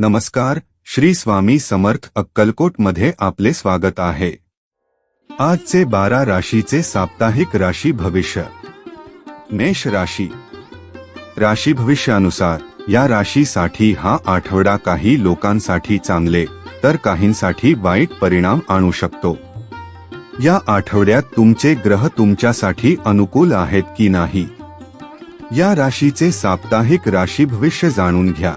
नमस्कार श्री स्वामी समर्थ अक्कलकोटमध्ये आपले स्वागत आहे. आजचे बारा राशीचे साप्ताहिक राशी भविष्य. मेष राशी. राशी भविष्यानुसार या राशीसाठी हा आठवडा काही लोकांसाठी चांगले तर काहींसाठी वाईट परिणाम आणू शकतो. या आठवड्यात तुमचे ग्रह तुमच्यासाठी अनुकूल आहेत की नाही? या राशीचे साप्ताहिक राशी भविष्य जाणून घ्या.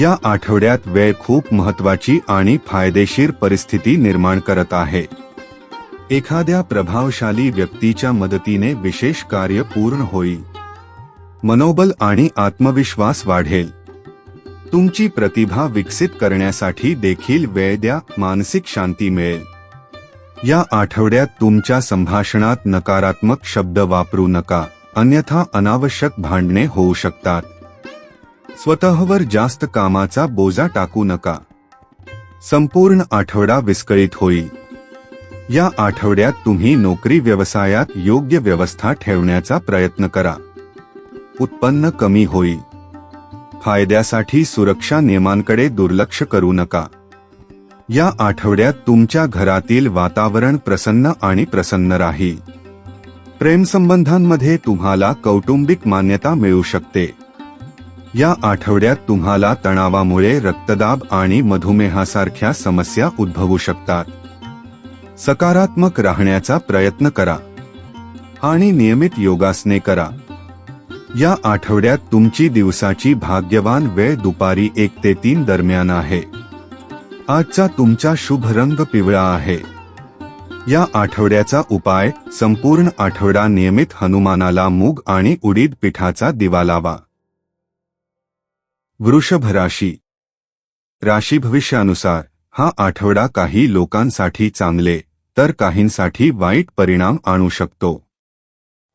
या आठवड्यात वेळ खूप महत्वाची आणि फायदेशीर परिस्थिती निर्माण करत आहे. एखाद्या प्रभावशाली व्यक्तीच्या मदतीने विशेष कार्य पूर्ण होईल. मनोबल आणि आत्मविश्वास वाढेल. तुमची प्रतिभा विकसित करण्यासाठी देखील वेळ द्या मानसिक शांती मिळेल. या आठवड्यात तुमच्या संभाषणात नकारात्मक शब्द वापरू नका अन्यथा अनावश्यक भांडणे होऊ शकतात. स्वतःवर जास्त कामाचा बोजा टाकू नका. संपूर्ण आठवडा विस्कळीत होईल. या आठवड्यात तुम्ही नोकरी व्यवसायात योग्य व्यवस्था ठेवण्याचा प्रयत्न करा. उत्पन्न कमी होईल. फायद्यासाठी सुरक्षा नियमांकडे दुर्लक्ष करू नका. या आठवड्यात तुमच्या घरातील वातावरण प्रसन्न आणि प्रसन्न राहील. प्रेमसंबंधांमध्ये तुम्हाला कौटुंबिक मान्यता मिळू शकते. या आठवड्यात तुम्हाला तणावामुळे रक्तदाब आणि मधुमेहासारख्या समस्या उद्भवू शकतात. सकारात्मक राहण्याचा प्रयत्न करा. आणि नियमित योगासने करा. या आठवड्यात तुमची दिवसाची भाग्यवान वेळ दुपारी एक ते तीन दरम्यान आहे. आजचा तुमचा शुभ रंग पिवळा आहे. या आठवड्याचा उपाय संपूर्ण आठवडा नियमित हनुमानाला मूग आणि उडीद पिठाचा दिवा लावा. वृषभ राशी राशी भविष्यानुसार हा आठवडा काही लोकांसाठी चांगले तर काहींसाठी वाईट परिणाम आणू शकतो.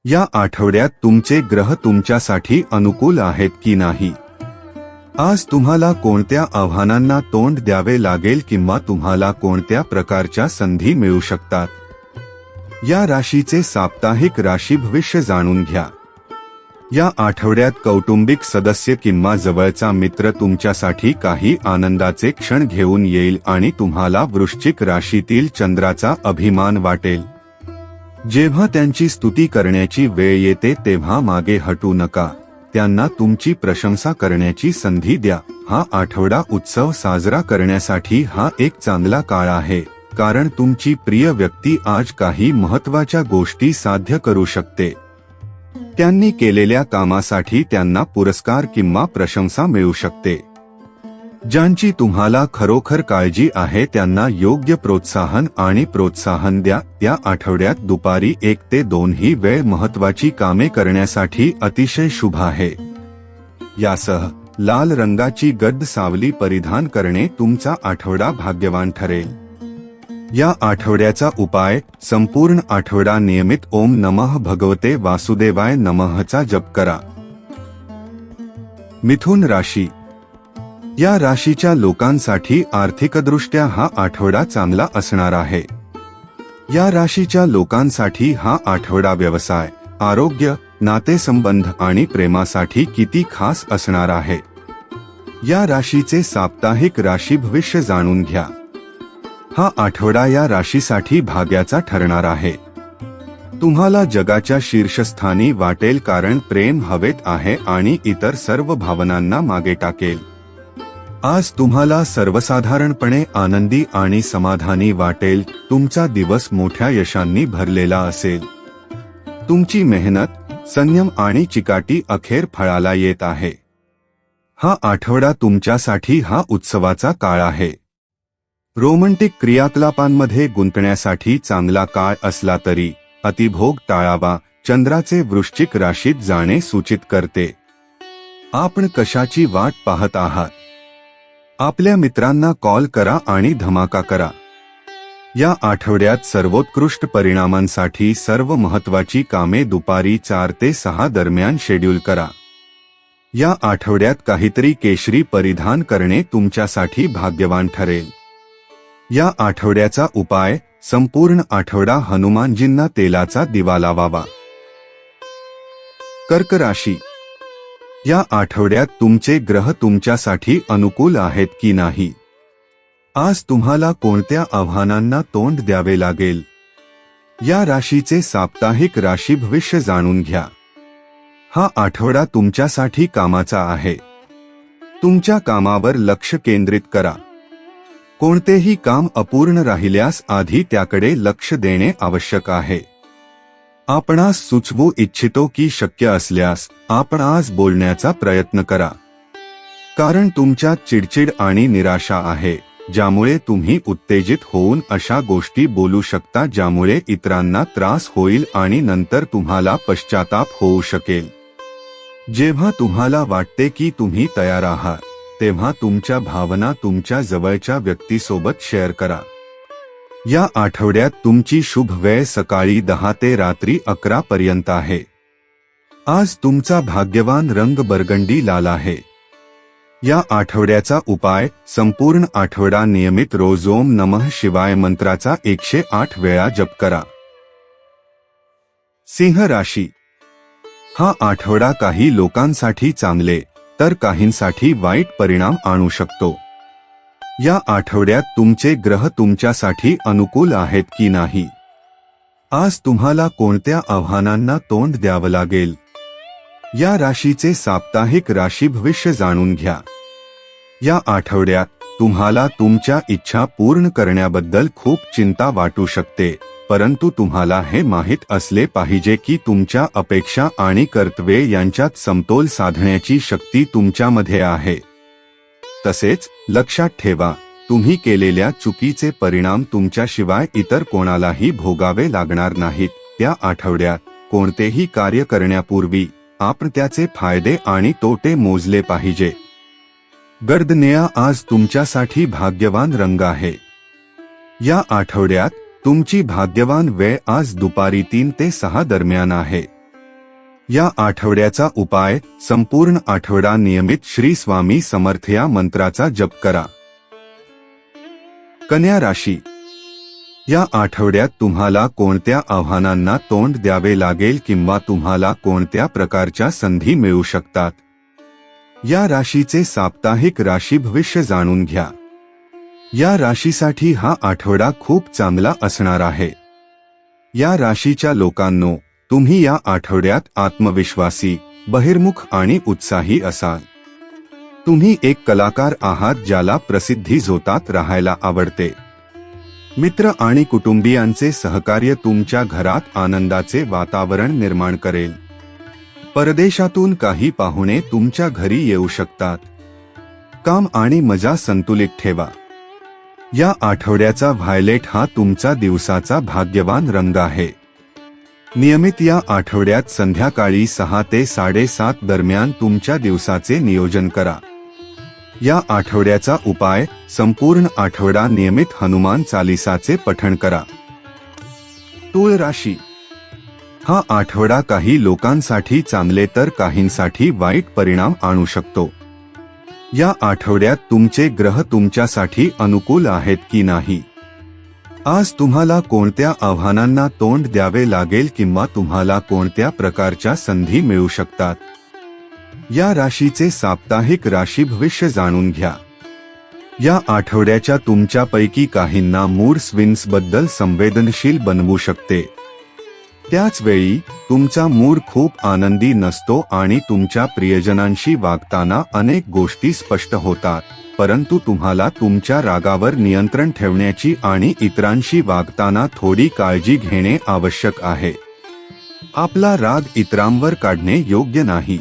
या आठवड्यात तुमचे ग्रह तुमच्यासाठी अनुकूल आहेत की नाही? आज तुम्हाला कोणत्या आव्हानांना तोंड द्यावे लागेल किंवा तुम्हाला कोणत्या प्रकारच्या संधी मिळू शकतात? या राशीचे साप्ताहिक राशी भविष्य जाणून घ्या. या आठवड्यात कौटुंबिक सदस्य किंवा जवळचा मित्र तुमच्यासाठी काही आनंदाचे क्षण घेऊन येईल आणि तुम्हाला वृश्चिक राशीतील चंद्राचा अभिमान वाटेल. जेव्हा त्यांची स्तुती करण्याची वेळ येते तेव्हा मागे हटू नका. त्यांना तुमची प्रशंसा करण्याची संधी द्या. हा आठवडा उत्सव साजरा करण्यासाठी हा एक चांगला काळ आहे कारण तुमची प्रिय व्यक्ती आज काही महत्त्वाच्या गोष्टी साध्य करू शकते. त्यांनी केलेल्या कामासाठी त्यांना पुरस्कार किंवा प्रशंसा मिळू शकते. ज्यांची तुम्हाला खरोखर काळजी आहे त्यांना योग्य प्रोत्साहन आणि प्रोत्साहन द्या. त्या आठवड्यात दुपारी एक ते दोन ही वेळ महत्वाची कामे करण्यासाठी अतिशय शुभ आहे. यासह लाल रंगाची गद्द सावली परिधान करणे तुमचा आठवडा भाग्यवान ठरेल. या आठवड्याचा उपाय संपूर्ण आठवडा नियमित ओम नमः भगवते वासुदेवाय नमःचा जप करा. मिथुन राशी. या राशीच्या लोकांसाठी आर्थिकदृष्ट्या हा आठवडा चांगला असणार आहे. या राशीच्या लोकांसाठी हा आठवडा व्यवसाय आरोग्य नातेसंबंध आणि प्रेमासाठी किती खास असणार आहे. या राशीचे साप्ताहिक राशी भविष्य जाणून घ्या. हा आठवडा या राशीसाठी भाग्याचा ठरणार आहे. तुम्हाला जगाच्या शीर्षस्थानी वाटेल कारण प्रेम हवेत आहे आणि इतर सर्व भावनांना मागे टाकेल. आज तुम्हाला सर्वसाधारणपणे आनंदी आणि समाधानी वाटेल तुमचा दिवस मोठ्या यशांनी भरलेला असेल. तुमची मेहनत संयम आणि चिकाटी अखेर फळाला येत आहे. हा आठवडा तुमच्यासाठी हा उत्सवाचा काळ आहे. रोमँटिक क्रियाकलापांमध्ये गुंतण्यासाठी चांगला काळ असला तरी अतिभोग टाळावा चंद्राचे वृश्चिक राशीत जाणे सूचित करते. आपण कशाची वाट पाहत आहात? आपल्या मित्रांना कॉल करा आणि धमाका करा. या आठवड्यात सर्वोत्कृष्ट परिणामांसाठी सर्व महत्वाची कामे दुपारी चार ते सहा दरम्यान शेड्यूल करा. या आठवड्यात काहीतरी केशरी परिधान करणे तुमच्यासाठी भाग्यवान ठरेल. या आठवड्याचा उपाय संपूर्ण आठवडा हनुमानजींना तेलाचा दिवा लावावा. कर्क राशी. या आठवड्यात तुमचे ग्रह तुमच्यासाठी अनुकूल आहेत की नाही? आज तुम्हाला कोणत्या आव्हानांना तोंड द्यावे लागेल? या राशीचे साप्ताहिक राशी भविष्य जाणून घ्या. हा आठवडा तुमच्यासाठी कामाचा आहे. तुमच्या कामावर लक्ष केंद्रित करा. कोणतेही काम अपूर्ण राहिल्यास आधी त्याकडे लक्ष देणे आवश्यक आहे. आपणास सुचवू इच्छितो की शक्य असल्यास आपण आज बोलण्याचा प्रयत्न करा. कारण तुमच्यात चिडचिड आणि निराशा आहे ज्यामुळे तुम्ही उत्तेजित होऊन अशा गोष्टी बोलू शकता ज्यामुळे इतरांना त्रास होईल आणि नंतर तुम्हाला पश्चाताप होऊ शकेल. जेव्हा तुम्हाला वाटते की तुम्ही तयार आहात तेव्हा तुमच्या भावना तुमच्या जवळच्या व्यक्तीसोबत शेअर करा. या आठवड्यात तुमची शुभ वेळ सकाळी दहा ते रात्री अकरा पर्यंत आहे. आज तुमचा भाग्यवान रंग बरगंडी लाल आहे. या आठवड्याचा उपाय संपूर्ण आठवडा नियमित रोज ओम नमः शिवाय मंत्राचा एकशे आठ वेळा जप करा. सिंह राशी. हा आठवडा काही लोकांसाठी चांगले तर काहींसाठी वाईट परिणाम आणू शकतो. या आठवड्यात तुमचे ग्रह तुमच्यासाठी अनुकूल आहेत की नाही? आज तुम्हाला कोणत्या आव्हानांना तोंड द्यावं लागेल? या राशीचे साप्ताहिक राशी भविष्य जाणून घ्या. या आठवड्यात तुम्हाला तुमच्या इच्छा पूर्ण करण्याबद्दल खूप चिंता वाटू शकते. परंतु तुम्हाला हे माहीत असले पाहिजे की तुमच्या अपेक्षा आणि कर्तव्ये यांच्यात समतोल साधण्याची शक्ती तुमच्यामध्ये आहे. तसेच लक्षात ठेवा तुम्ही केलेल्या चुकीचे परिणाम तुमच्याशिवाय इतर कोणालाही भोगावे लागणार नाहीत. त्या आठवड्यात कोणतेही कार्य करण्यापूर्वी आपण त्याचे फायदे आणि तोटे मोजले पाहिजे. गर्दनेया आज तुमच्यासाठी भाग्यवान रंग आहे. या आठवड्यात तुमची भाग्यवान वेळ आज दुपारी तीन ते सहा दरम्यान आहे. या आठवड्याचा उपाय संपूर्ण आठवडा नियमित श्री स्वामी समर्थ या मंत्राचा जप करा. कन्या राशी. या आठवड्यात तुम्हाला कोणत्या आव्हानांना तोंड द्यावे लागेल किंवा तुम्हाला कोणत्या प्रकारच्या संधी मिळू शकतात? या राशीचे साप्ताहिक राशी भविष्य जाणून घ्या. या राशीसाठी हा आठवडा खूप चांगला असणार आहे. या राशीच्या लोकांनो तुम्ही या आठवड्यात आत्मविश्वासी बहिर्मुख आणि उत्साही असाल. तुम्ही एक कलाकार आहात ज्याला प्रसिद्धी झोतात राहायला आवडते. मित्र आणि कुटुंबियांचे सहकार्य तुमच्या घरात आनंदाचे वातावरण निर्माण करेल. परदेशातून काही पाहुणे तुमच्या घरी येऊ शकतात. काम आणि मजा संतुलित ठेवा. या आठवड्याचा व्हायलेट हा तुमचा दिवसाचा भाग्यवान रंग आहे. नियमित या आठवड्यात संध्याकाळी सहा ते साडेसात दरम्यान तुमच्या दिवसाचे नियोजन करा. या आठवड्याचा उपाय संपूर्ण आठवडा नियमित हनुमान चालिसाचे पठण करा. तूळ राशी. हा आठवडा काही लोकांसाठी चांगले तर काहींसाठी वाईट परिणाम आणू शकतो. या आठवड्यात तुमचे ग्रह तुमच्यासाठी अनुकूल आहेत की नाही? आज तुम्हाला कोणत्या आव्हानांना तोंड द्यावे लागेल किंवा तुम्हाला कोणत्या प्रकारच्या संधी मिळू शकतात? या राशीचे साप्ताहिक राशी भविष्य जाणून घ्या. या आठवड्याच्या तुमच्यापैकी काहींना मूड स्विन्सबद्दल संवेदनशील बनवू शकते. त्याच वेळी तुमचा मूड खूप आनंदी नसतो आणि तुमच्या प्रियजनांशी वागताना अनेक गोष्टी स्पष्ट होतात परंतु तुम्हाला तुमच्या रागावर नियंत्रण ठेवण्याची आणि इतरांशी वागताना थोडी काळजी घेणे आवश्यक आहे. आपला राग इतरांवर काढणे योग्य नाही.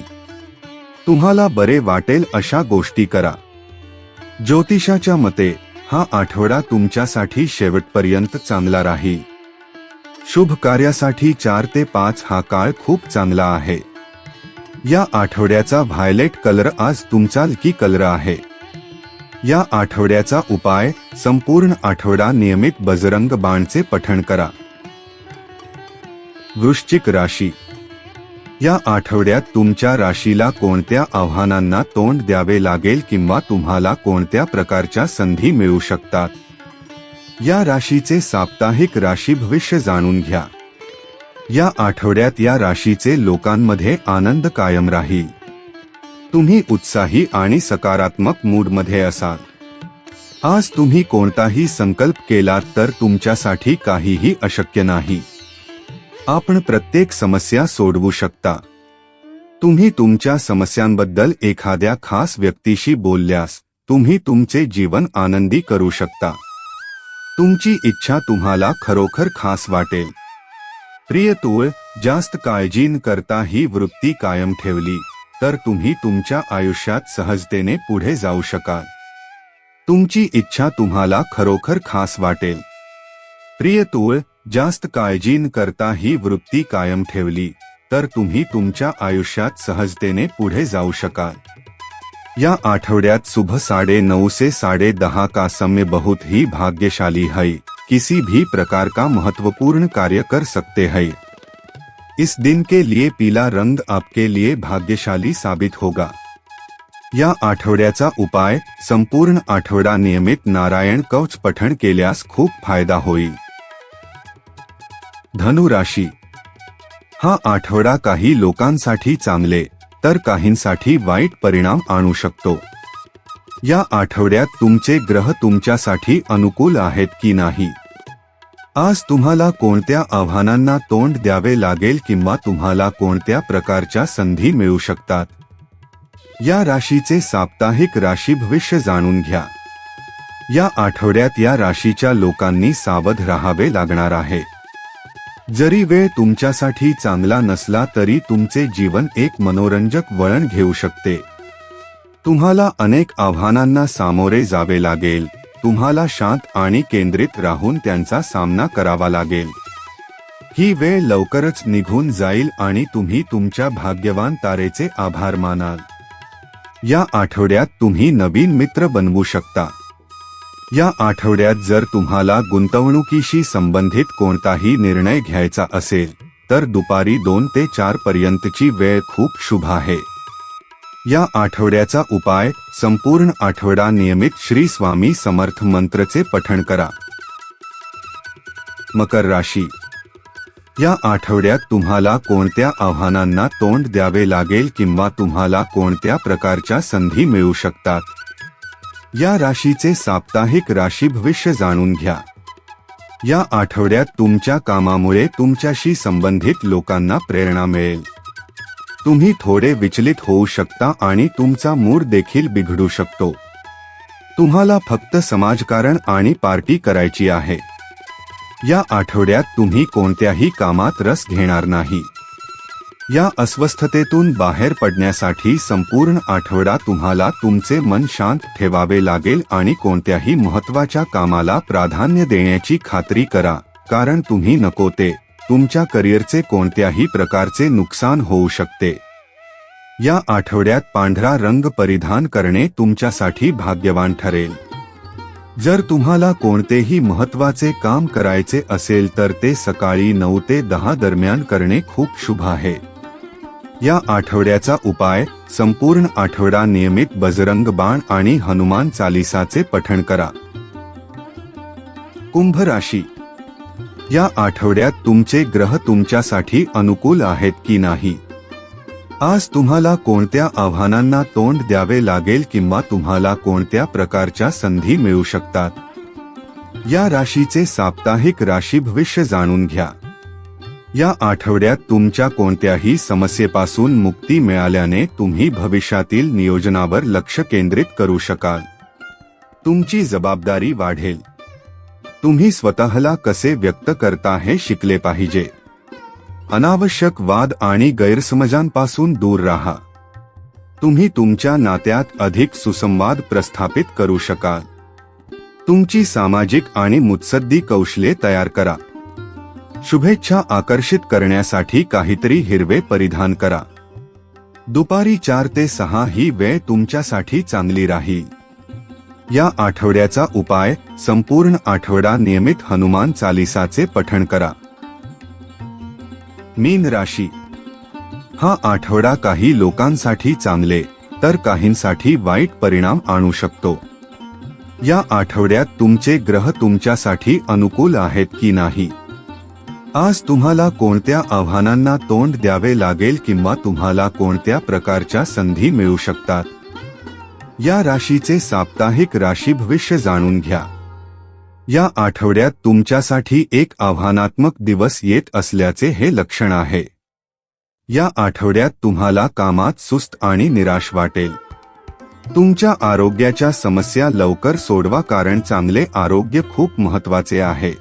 तुम्हाला बरे वाटेल अशा गोष्टी करा. ज्योतिषाच्या मते हा आठवडा तुमच्यासाठी शेवटपर्यंत चांगला राहील. शुभ कार्यासाठी चार ते पाच हा काळ खूप चांगला आहे. या आठवड्याचा व्हायलेट कलर आज तुमचा लकी कलर आहे. या आठवड्याचा उपाय संपूर्ण आठवडा नियमित बजरंग बाणचे पठण करा. वृश्चिक राशी. या आठवड्यात तुमच्या राशीला कोणत्या आव्हानांना तोंड द्यावे लागेल किंवा तुम्हाला कोणत्या प्रकारच्या संधी मिळू शकतात? या राशीचे साप्ताहिक राशी भविष्य जाणून घ्या. या आठवड्यात या राशीचे लोकांमध्ये आनंद कायम राहील. तुम्ही उत्साही आणि सकारात्मक मूडमध्ये असाल. आज तुम्ही कोणताही संकल्प केलात तर तुमच्यासाठी काहीही अशक्य नाही. आपण प्रत्येक समस्या सोडवू शकता. तुम्ही तुमच्या समस्यांबद्दल एखाद्या खास व्यक्तीशी बोलल्यास तुम्ही तुमचे जीवन आनंदी करू शकता. तुमची इच्छा तुम्हाला खरोखर खास वाटेल. प्रिय तूळ जास्त काळजी न करता ही वृत्ती कायम ठेवली तर तुम्ही तुमच्या आयुष्यात सहजतेने पुढे जाऊ शकाल. तुमची इच्छा तुम्हाला खरोखर खास वाटेल. प्रिय तूळ जास्त काळजी न करता ही वृत्ती कायम ठेवली तर तुम्ही तुमच्या आयुष्यात सहजतेने पुढे जाऊ शकाल. या आठवड्यात सुबह साढ़े नौ से साढ़े दहा का समय बहुत ही भाग्यशाली है। किसी भी प्रकार का महत्त्वपूर्ण कार्य कर सकते हैं। इस दिन के लिए पीला रंग आपके लिए भाग्यशाली साबित होगा। या आठवड्याचा उपाय संपूर्ण आठवडा नियमित नारायण कवच पठण केल्यास खूप फायदा होईल। धनु राशी हा आठवडा काही लोकांसाठी चांगले तर काहींसाठी वाईट परिणाम आणू शकतो. या आठवड्यात तुमचे ग्रह तुमच्यासाठी अनुकूल आहेत की नाही? आज तुम्हाला कोणत्या आव्हानांना तोंड द्यावे लागेल किंवा तुम्हाला कोणत्या प्रकारच्या संधी मिळू शकतात? या राशीचे साप्ताहिक राशी भविष्य जाणून घ्या. या आठवड्यात या राशीच्या लोकांनी सावध राहावे लागणार आहे. जरी वेळ तुमच्यासाठी चांगला नसला तरी तुमचे जीवन एक मनोरंजक वळण घेऊ शकते. तुम्हाला अनेक आव्हानांना सामोरे जावे लागेल. तुम्हाला शांत आणि केंद्रित राहून त्यांचा सामना करावा लागेल. ही वेळ लवकरच निघून जाईल आणि तुम्ही तुमच्या भाग्यवान तारेचे आभार मानाल. या आठवड्यात तुम्ही नवीन मित्र बनवू शकता. या आठवड्यात जर तुम्हाला गुंतवणुकीशी संबंधित कोणताही निर्णय घ्यायचा असेल तर दुपारी दोन ते चार पर्यंतची वेळ खूप शुभ आहे. या आठवड्याचा उपाय संपूर्ण आठवडा नियमित श्री स्वामी समर्थ मंत्रचे पठण करा. मकर राशी. या आठवड्यात तुम्हाला कोणत्या आव्हानांना तोंड द्यावे लागेल किंवा तुम्हाला कोणत्या प्रकारच्या संधी मिळू शकतात? या राशीचे साप्ताहिक राशी भविष्य जाणून घ्या. या आठवड्यात तुमच्या कामामुळे तुमच्याशी संबंधित लोकांना प्रेरणा मिळेल. तुम्ही थोडे विचलित होऊ शकता आणि तुमचा मूड देखील बिघडू शकतो. तुम्हाला फक्त समाजकारण आणि पार्टी करायची आहे. या आठवड्यात तुम्ही कोणत्याही कामात रस घेणार नाही. या अस्वस्थतेतून बाहेर पडण्यासाठी संपूर्ण आठवडा तुम्हाला तुमचे मन शांत ठेवावे लागेल आणि कोणत्याही महत्त्वाच्या कामाला प्राधान्य देण्याची खात्री करा. कारण तुम्ही नको ते. तुमच्या करिअरचे कोणत्याही प्रकारचे नुकसान होऊ शकते. या आठवड्यात पांढरा रंग परिधान करणे तुमच्यासाठी भाग्यवान ठरेल. जर तुम्हाला कोणतेही महत्त्वाचे काम करायचे असेल तर ते सकाळी नऊ ते दहा दरम्यान करणे खूप शुभ आहे. या आठवड्याचा उपाय संपूर्ण आठवडा नियमित बजरंग बाण आणि हनुमान चालिसाचे पठण करा. कुंभ राशी. या आठवड्यात तुमचे ग्रह तुमच्यासाठी अनुकूल आहेत की नाही? आज तुम्हाला कोणत्या आव्हानांना तोंड द्यावे लागेल किंवा तुम्हाला कोणत्या प्रकारच्या संधी मिळू शकतात? या राशीचे साप्ताहिक राशी भविष्य जाणून घ्या. या आठवड्यात तुमच्या कोणत्याही समस्येपासून मुक्ती मिळाल्याने तुम्ही भविष्यातील नियोजनावर लक्ष केंद्रित करू शकाल. तुमची जबाबदारी वाढेल. तुम्ही स्वतःला कसे व्यक्त करता हे शिकले पाहिजे. अनावश्यक वाद आणि गैरसमजांपासून दूर राहा. तुम्ही तुमच्या नात्यात अधिक सुसंवाद प्रस्थापित करू शकाल. तुमची सामाजिक आणि मुत्सद्दी कौशल्ये तयार करा. शुभेच्छा आकर्षित करण्यासाठी काहीतरी हिरवे परिधान करा. दुपारी चार ते सहा ही वेळ तुमच्यासाठी चांगली राहील. या आठवड्याचा उपाय संपूर्ण आठवडा नियमित हनुमान चालिसाचे पठण करा. मीन राशी. हा आठवडा काही लोकांसाठी चांगले तर काहींसाठी वाईट परिणाम आणू शकतो. या आठवड्यात तुमचे ग्रह तुमच्यासाठी अनुकूल आहेत की नाही? आज तुम्हाला कोणत्या आव्हानांना तोंड द्यावे लागेल किंवा तुम्हाला कोणत्या प्रकारच्या संधी मिळू शकतात? या राशीचे साप्ताहिक राशी भविष्य जाणून घ्या. या आठवड्यात तुमच्यासाठी एक आव्हानात्मक दिवस येत असल्याचे हे लक्षण आहे. या आठवड्यात तुम्हाला कामात सुस्त आणि निराश वाटेल. तुमच्या आरोग्याच्या समस्या लवकर सोडवा कारण चांगले आरोग्य खूप महत्त्वाचे आहे.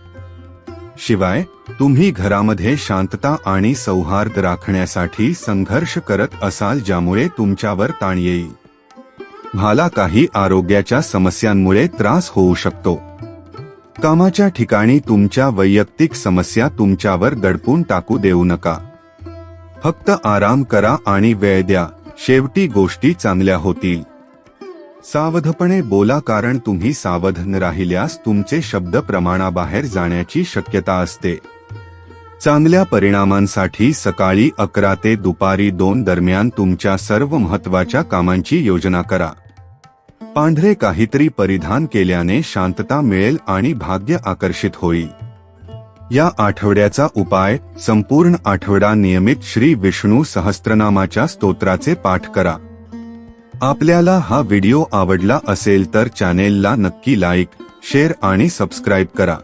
शिवाय तुम्ही घरामध्ये शांतता आणि सौहार्द राखण्यासाठी संघर्ष करत असाल ज्यामुळे तुमच्यावर ताण येईल. मला काही आरोग्याच्या समस्यांमुळे त्रास होऊ शकतो. कामाच्या ठिकाणी तुमच्या वैयक्तिक समस्या तुमच्यावर दडपून टाकू देऊ नका. फक्त आराम करा आणि वेळ द्या. शेवटी गोष्टी चांगल्या होतील. सावधपणे बोला कारण तुम्ही सावधन राहिल्यास तुमचे शब्द प्रमाणाबाहेर जाण्याची शक्यता असते. चांगल्या परिणामांसाठी सकाळी अकरा ते दुपारी दोन दरम्यान तुमच्या सर्व महत्त्वाच्या कामांची योजना करा. पांढरे काहीतरी परिधान केल्याने शांतता मिळेल आणि भाग्य आकर्षित होईल. या आठवड्याचा उपाय संपूर्ण आठवडा नियमित श्री विष्णू सहस्त्रनामाच्या स्तोत्राचे पाठ करा. आपल्याला हा व्हिडिओ आवडला असेल तर चॅनेलला नक्की लाईक शेअर आणि सबस्क्राईब करा.